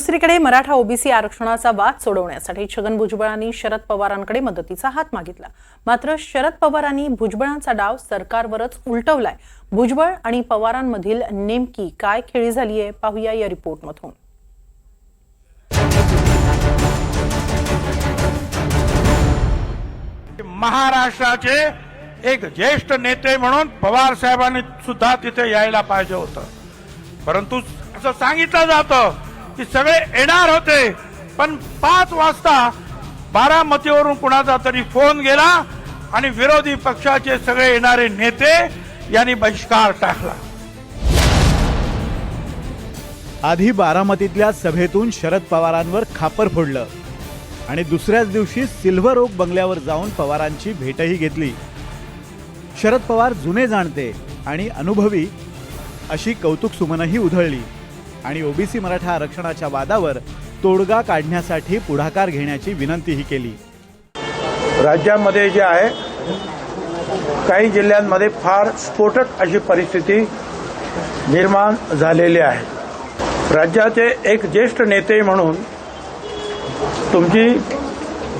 दुसरीकडे मराठा ओबीसी आरक्षणाचा वाद सोडवण्यासाठी छगन भुजबळांनी शरद पवारांकडे मदतीचा हात मागितला. मात्र शरद पवारांनी भुजबळांचा डाव सरकारवरच उलटवलाय. भुजबळ आणि पवारांमधील नेमकी काय खेळी झालीय पाहूया या रिपोर्टमधून. महाराष्ट्राचे एक ज्येष्ठ नेते म्हणून पवार साहेबांनी सुद्धा तिथे यायला पाहिजे होतं. परंतु असं सांगितलं जातं की सगळे येणार होते. पण पाच वाजता बारामतीवरून कुणाचा तरी फोन गेला आणि विरोधी पक्षाचे सगळे येणारे नेते यांनी बहिष्कार टाकला. आधी बारामतीतल्या सभेतून शरद पवारांवर खापर फोडलं आणि दुसऱ्याच दिवशी सिल्व्हर ओक बंगल्यावर जाऊन पवारांची भेटही घेतली. शरद पवार जुने जाणते आणि अनुभवी अशी कौतुक सुमनही उधळली. आणि ओबीसी मराठा आरक्षणाच्या वादावर तोडगा काढण्यासाठी पुढाकार घेण्याची विनंतीही केली. राज्यामध्ये जे आहे काही जिल्ह्यांमध्ये फार स्फोटक अशी परिस्थिती निर्माण झालेली आहे. राज्याचे एक ज्येष्ठ नेते म्हणून तुमची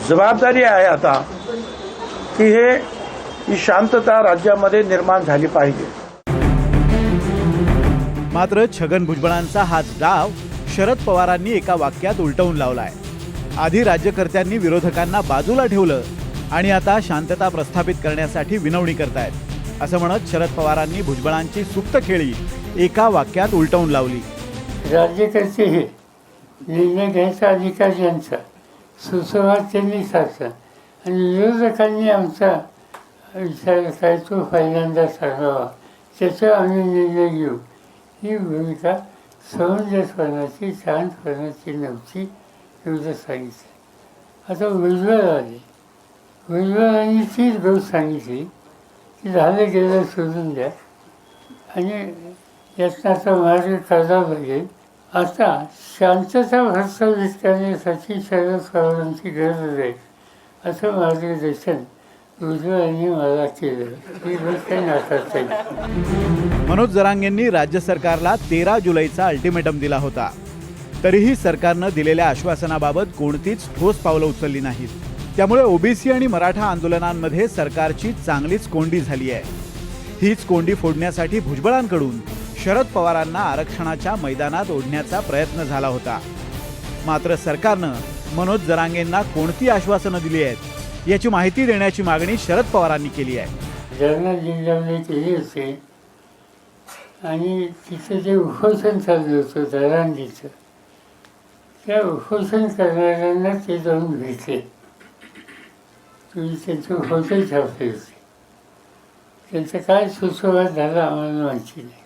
जबाबदारी आहे आता की हे ही शांतता राज्यामध्ये निर्माण झाली पाहिजे. मात्र छगन भुजबळांचा हाच डाव शरद पवारांनी एका वाक्यात उलटवून लावलाय. आधी राज्यकर्त्यांनी विरोधकांना बाजूला ठेवलं आणि आता शांतता प्रस्थापित करण्यासाठी विनवणी करतायत. असं म्हणत शरद पवारांनी भुजबळांची सुप्त खेळी एका वाक्यात उलटवून लावली. राज्यकर्ते हे निर्णय घ्यायचा अधिकार यांचा सुसंवाद त्यांनी साधला आणि विरोधकांनी आमचा विचार काय तो पहिल्यांदा सांगावा त्याच्यावर आम्ही निर्णय घेऊ. ही भूमिका समंजसपणाची शांतपणाची नव्हती एवढं सांगितलं. आता उज्ज्वल आले उज्ज्वलांनी तीच गोष्ट सांगितली की झालं गेलं सोडून द्या. आणि यत्नाचा मार्ग काढावा लागेल. आता शांतता प्रस्थापित करण्यासाठी शरद पवारांची गरज आहे असं मार्गदर्शन भुजबळांनी मला केलं ही गोष्ट नाकारता येईल मनोज जरांगेंनी राज्य सरकारला तेरा जुलैचा अल्टिमेटम दिला होता. तरीही सरकारनं दिलेल्या आश्वासनाबाबत कोणतीच ठोस पावलं उचलली नाहीत. त्यामुळे ओबीसी आणि मराठा आंदोलनांमध्ये सरकारची चांगलीच कोंडी झाली आहे. हीच कोंडी फोडण्यासाठी भुजबळांकडून शरद पवारांना आरक्षणाच्या मैदानात ओढण्याचा प्रयत्न झाला होता. मात्र सरकारनं मनोज जरांगेंना कोणती आश्वासनं दिली आहेत याची माहिती देण्याची मागणी शरद पवारांनी केली आहे. जालना जिल्ह्यामध्ये केली होते. आणि तिथं जे उपोषण चाललं होतं दरांडीचं त्या उपोषण करणाऱ्यांना ते जाऊन भेटले. तुम्ही त्यांचं फोटो छापले होते. त्यांचा काय सुसंवाद झाला आम्हाला माहिती नाही.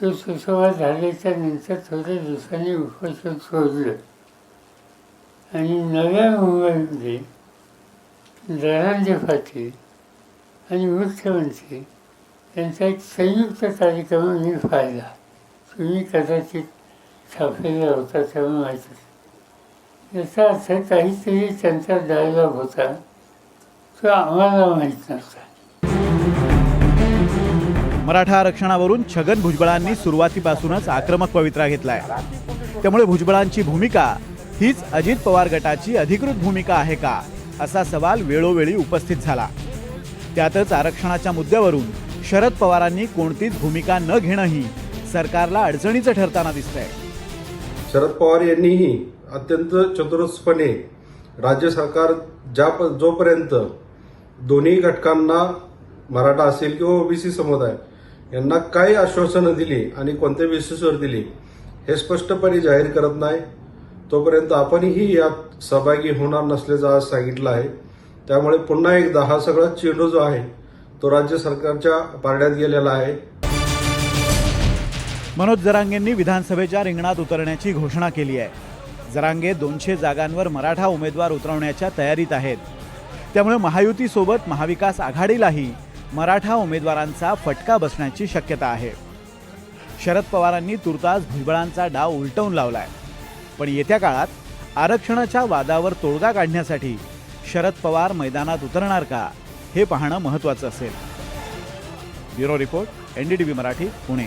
तो सुसंवाद झाल्याच्यानंतर थोड्या दिवसांनी उपोषण सोडलं. आणि नव्या मुंबईमध्ये दरांजे आणि मुख्यमंत्री त्यांचा एक संयुक्त कार्यक्रम मी पाहिला. तुम्ही कदाचित छापलेला होता तेव्हा माहीत याचा अर्थ काहीतरी त्यांचा डायलॉग होता तो आम्हाला माहीत नव्हता. मराठा आरक्षणावरून छगन भुजबळांनी सुरुवातीपासूनच आक्रमक पवित्रा घेतलाय. त्यामुळे भुजबळांची भूमिका हीच अजित पवार गटाची अधिकृत भूमिका आहे का? असा सवाल वेळोवेळी उपस्थित झाला. त्यातच आरक्षणाच्या मुद्द्यावरून शरद पवारांनी कोणतीच भूमिका न घेणंही सरकारला अडचणीचं ठरताना दिसतंय. शरद पवार यांनीही अत्यंत चतुरस्पणे राज्य सरकार ज्या प- जोपर्यंत दोन्ही घटकांना मराठा असेल किंवा ओबीसी समुदाय यांना काय आश्वासनं दिली आणि कोणत्या बेसिसवर दिली हे स्पष्टपणे जाहीर करत नाही. तोपर्यंत आपणही यात सहभागी होणार नसल्याचं आज सांगितलं आहे. त्यामुळे पुन्हा एकदा हा सगळा चेंडू जो आहे तो राज्य सरकारच्या पारड्यात गेलेला आहे. मनोज जरांगेंनी विधानसभेच्या रिंगणात उतरण्याची घोषणा केली आहे. जरांगे दोनशे जागांवर मराठा उमेदवार उतरवण्याच्या तयारीत आहेत. त्यामुळे महायुतीसोबत महाविकास आघाडीलाही मराठा उमेदवारांचा फटका बसण्याची शक्यता आहे. शरद पवारांनी तुर्तास भुजबळांचा डाव उलटवून लावलाय. पण येत्या काळात आरक्षणाच्या वादावर तोडगा काढण्यासाठी शरद पवार मैदानात उतरणार का हे पाहणं महत्त्वाचं असेल. Bureau report NDTV Marathi Pune.